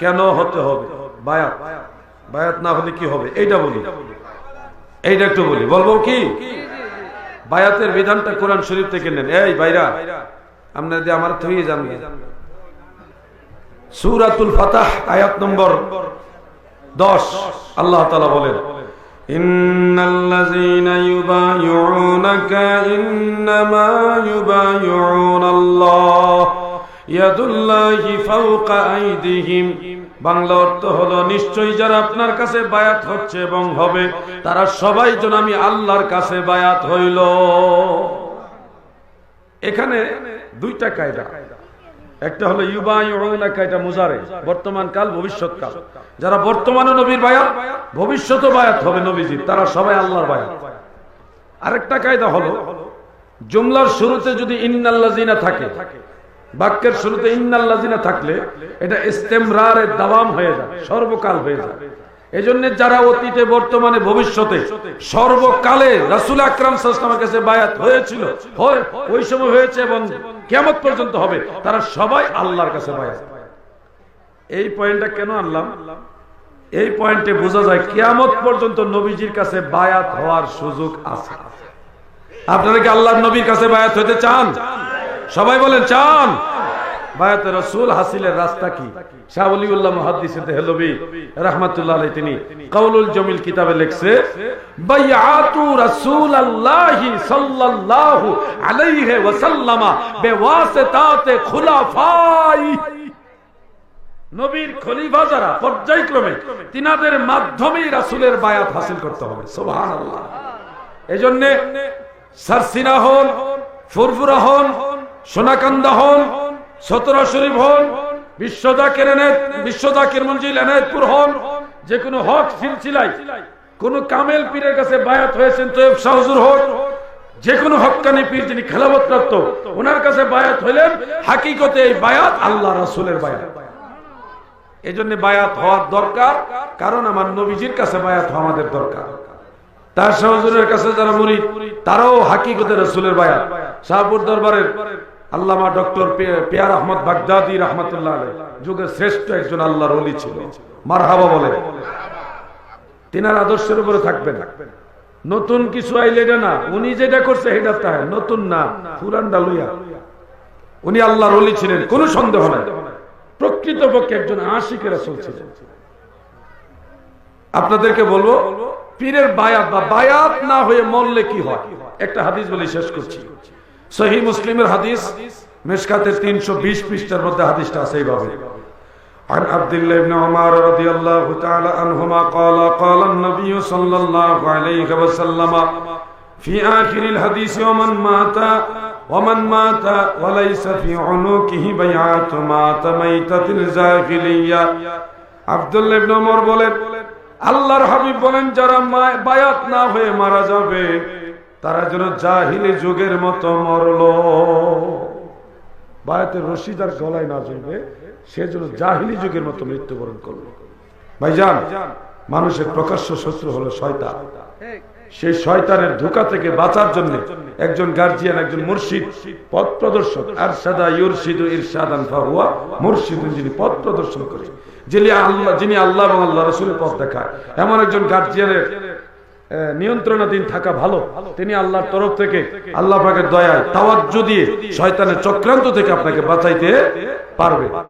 কেন হতে হবে? বায়াত। বায়াত না হলে কি হবে? এইটা বলি। এইটা একটু বলি। বলব কি? বায়াতের বিধানটা কোরআন শরীফ থেকে নেন। এই বাইরা আপনার যদি আমার থেকে যান সুরাতুল ফাতাহ, আয়াত নম্বর দশ। আল্লাহ তালা বলেন, ইন্নাল্লাযীনা ইউবায়ুউনাকা ইন্নামা ইয়াদুল্লাহি ফাওকা আইদিহিম। বাংলা অর্থ হলো, নিশ্চয়ই যারা আপনার কাছে বায়াত হচ্ছে এবং হবে, তারা সবাই যেন আমি আল্লাহর কাছে বায়াত হইল। এখানে দুইটা কায়দা। একটা হলো কায়দা মুজারে, বর্তমান কাল, ভবিষ্যৎ কাল। যারা বর্তমানে নবীর বায়াত ভবিষ্যতে বায়াত হবে নবীজি তারা সবাই আল্লাহর বায়াত। আরেকটা কায়দা হলো, জুমলার শুরুতে যদি ইন্নাল্লাজিনা থাকে বাক্যের শুরুতে ইন্নাল্লাজিনা থাকলে এটা ইস্তেমরারের দাওয়াম হয়ে যায়, সর্বকাল হয়ে যায়। এই জন্য যারা অতীতে, বর্তমানে, ভবিষ্যতে সর্বকালে রাসুল আকরাম সাল্লামের কাছে বায়াত হয়েছিল, হয় ওই সময় হয়েছে এবং কেমন পর্যন্ত হবে, তারা সবাই আল্লাহর কাছে বায়াত। এই পয়েন্টটা কেন আনলাম? এই পয়েন্টে বোঝা যায় কিয়ামত পর্যন্ত নবীজির কাছে বায়াত হওয়ার সুযোগ আছে। আপনারা কি আল্লাহর নবীর কাছে বায়াত হইতে চান? সবাই বলেন, চান। বায়াতে রসুল হাসিলের রাস্তা কি? শাহ অলিউল্লাহ মুহাদ্দিস দেহলবি তিনি কাউলুল জমিল কিতাবে লিখছে সাল্লাল্লাহু আলাইহি ওয়াসাল্লামা বিওয়াসিতাতে খুলাফাই। নবীর খলিফা যারা, পর্যায়ক্রমে তিনাদের মাধ্যমেই রাসূলের বায়াত হাসিল করতে হবে। সুবহানাল্লাহ। এজন্য সারসিনা হন, ফুরফুরা হন সোনাকান্দা হন সতরা শরীফ হন বিশ্বদাকের এনায়েত বিশ্বদাকের মঞ্জিল এনায়তপুর হন যে কোনো হক সিলসিলাই কোন কামেল পীরের কাছে বায়াত হয়েছেন তৈব শাহজুর হক, যে কোনো হক্কানি পীর যিনি খেলাবত প্রাপ্ত, ওনার কাছে বায়াত হইলেন, হাকিকতে এই বায়াত আল্লাহ রাসূলের বায়াত। এই জন্য বায়াত হওয়ার দরকার, কারণ আমার নবীজির কাছে বায়াত হওয়া আমাদের দরকার। তার শাহজুরের কাছে যারা মুরিদ, তারাও হাকিকতে রসুলের বায়াত। শাহপুর দরবারের আল্লামা ডক্টর পেয়ার আহমদ বাগদাদি রহমতুল্লাহ যুগের শ্রেষ্ঠ একজন আল্লাহর অলি ছিল। মারহাবা বলে। তিনার আদর্শের উপরে থাকবেন নতুন কিছু আইলে না। উনি যেটা করছে সেটা তাই নতুন না। পুরানটা লইয়া উনি আল্লাহর অলি ছিলেন। কোনো সন্দেহ নাই। প্রকৃতপক্ষে একজন আশিকেরা চলছিলেন আপনাদেরকে বলব, পীরের বায়াত বা বায়াত না হয়ে মরলে কি হয়? একটা হাদিস বলে শেষ করছি। সহি মুসলিমের হাদিস মেশকাতের তিনশো বিশ পৃষ্ঠার মধ্যে হাদিসটা আছে এইভাবে عن عبد الله بن عمر رضي الله تعالى عنهما قال قال النبي صلى الله عليه وسلم في آخر الحديث ومن مات ومن مات وليس في عنقه بيعات مات ميتة الجاهلية عبد الله بن عمر বলেন আল্লাহর হাবিব বলেন যারা বায়াত না হয়ে মারা যাবে তারা যেন জাহিলি যুগের মতো মরল। বায়াতের রশিদার গলায় না জ্বলবে, সে যেন জাহিলি যুগের মতো মৃত্যুবরণ করল। ভাইজান, মানুষের প্রকাশ্য শত্রু হলো শয়তান। সেই শয়তানের ধোকা থেকে বাঁচার জন্য একজন গার্জিয়ান, একজন মুর্শিদ, পথ প্রদর্শক আর সাদা ইউরশিদ ইরশাদান ফাহুয়া মুর্শিদ যিনি পথ প্রদর্শন করে, যিনি আল্লাহ যিনি আল্লাহ এবং আল্লাহ রসুলের পথ দেখায়। এমন একজন গার্জিয়ানের নিয়ন্ত্রণাধীন থাকা ভালো। তিনি আল্লাহর তরফ থেকে আল্লাহ পাকের দয়ায় তাওয়াজ্জু দিয়ে শয়তানের চক্রান্ত থেকে আপনাকে বাঁচাইতে পারবে।